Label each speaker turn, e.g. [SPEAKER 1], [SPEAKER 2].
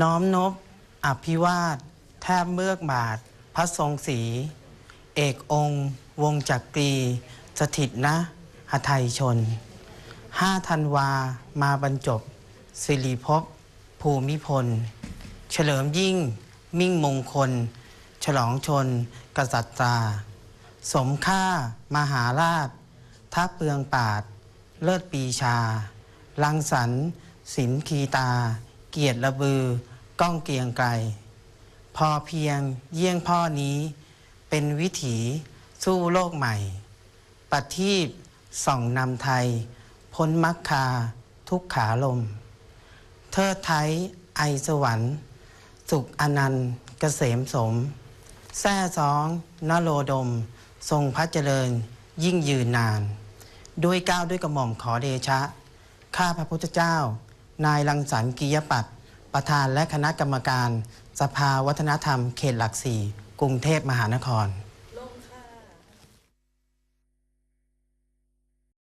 [SPEAKER 1] น้อมนบอภิวาท แทบเมือกบาท พระทรงศรีเอกองค์ วงจักรี สถิตนะหไทยชนห้าธันวามาบรรจบ สิริภพภูมิพล เฉลิมยิ่ง มิ่งมงคล ฉลองชน กษัตราสมค่ามหาราชทัพเปลืองปาด เลิศปีชา ลังสรรสินคีตา เกียรติระบือ ก้องเกียงไกรพอเพียงเยี่ยงพ่อนี้ เป็นวิถีสู้โลกใหม่ปัทีส่องนำไทย พ้นมักคาทุกขาลม เทิดไทยไอสวรรค์ สุขอนันต์เกษมสมแซ่สองนโรดม ทรงพระเจริญยิ่งยืนนาน ด้วยก้าวด้วยกระหม่อมขอเดชะ ข้าพระพุทธเจ้า นายรังสรรค์กิยปัตย์ประธานและคณะกรรมการ สภาวัฒนธรรมเขตหลักสี่กรุงเทพมหานคร